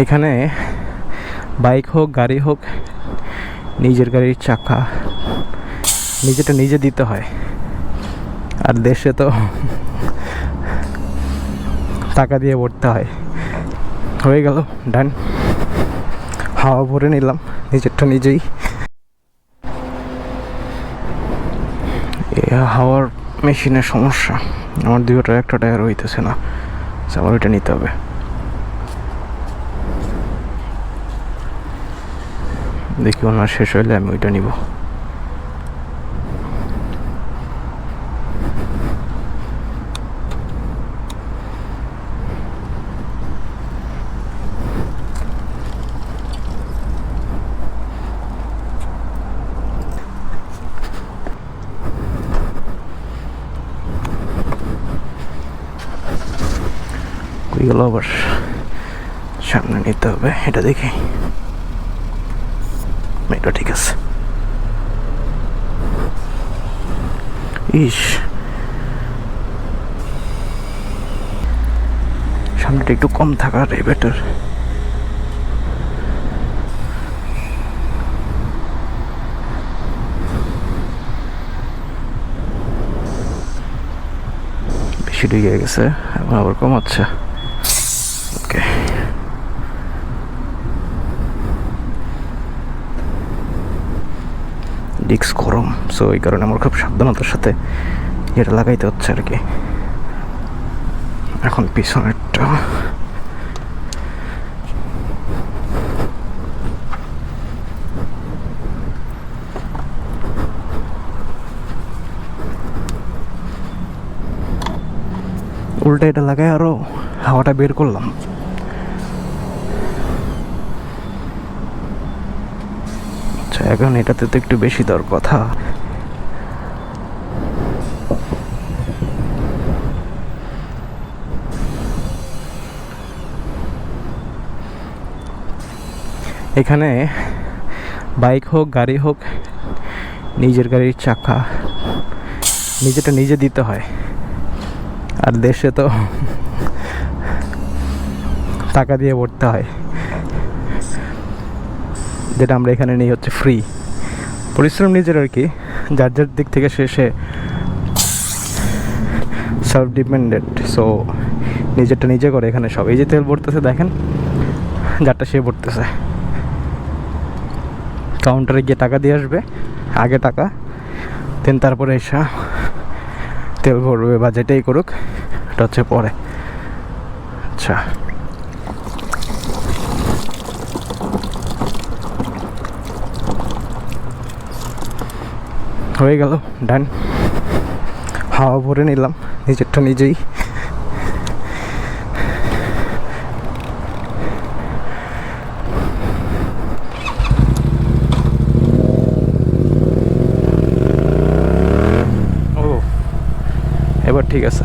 এখানে বাইক হোক, গাড়ি হোক, নিজের গাড়ির চাকা নিজেটা নিজে দিতে হয়। আর দেশে তো টাকা দিয়ে ভরতে হয়। হয়ে গেল, ডান। হাওয়া ভরে নিলাম, নিজেরটা নিজেই। হাওয়ার মেশিনের সমস্যা। আমার দুটোর একটা টায়ার হইতেছে না আমার ওইটা নিতে হবে। দেখি ওনার শেষ হইলে আমি ওইটা নিব। কই আবার? সামনে নিতে হবে এটা দেখি। এটা ঠিক আছে। ইস। সামনেটা একটু কম থাকার বেটার। বেশি ঢুকে গেছে, এখন আবার কম কমাচ্ছে। ডিক্স গরম সো এই কারণে আমার খুব সাবধানতার সাথে এটা লাগাইতে হচ্ছে আর কি। এখন পিছনেরটা। উল্টা এটা লাগাই আরও হাওয়াটা বের করলাম। এখন এটাতে তো একটু বেশি দর কথা। এখানে বাইক হোক, গাড়ি হোক, নিজের গাড়ির চাকা নিজেটা নিজে দিতে হয়। আর দেশে তো টাকা দিয়ে ভরতে হয়। যেটা আমরা এখানে নিই হচ্ছে ফ্রি পরিশ্রম নিজের আর কি, যার যার দিক থেকে সে সেলফ ডিপেন্ডেন্ট সো নিজেরটা নিজে করে এখানে সব। এই যে তেল ভরতেছে, দেখেন, যারটা সে ভরতেছে। কাউন্টারে গিয়ে টাকা দিয়ে আসবে, আগে টাকা দেন তারপরে এসে তেল ভরবে বা যেটাই করুক, এটা হচ্ছে পরে। আচ্ছা। হয়ে গেল ডান হাওয়া ভরে নিলাম নিজেরটা নিজেই। ও এবার ঠিক আছে।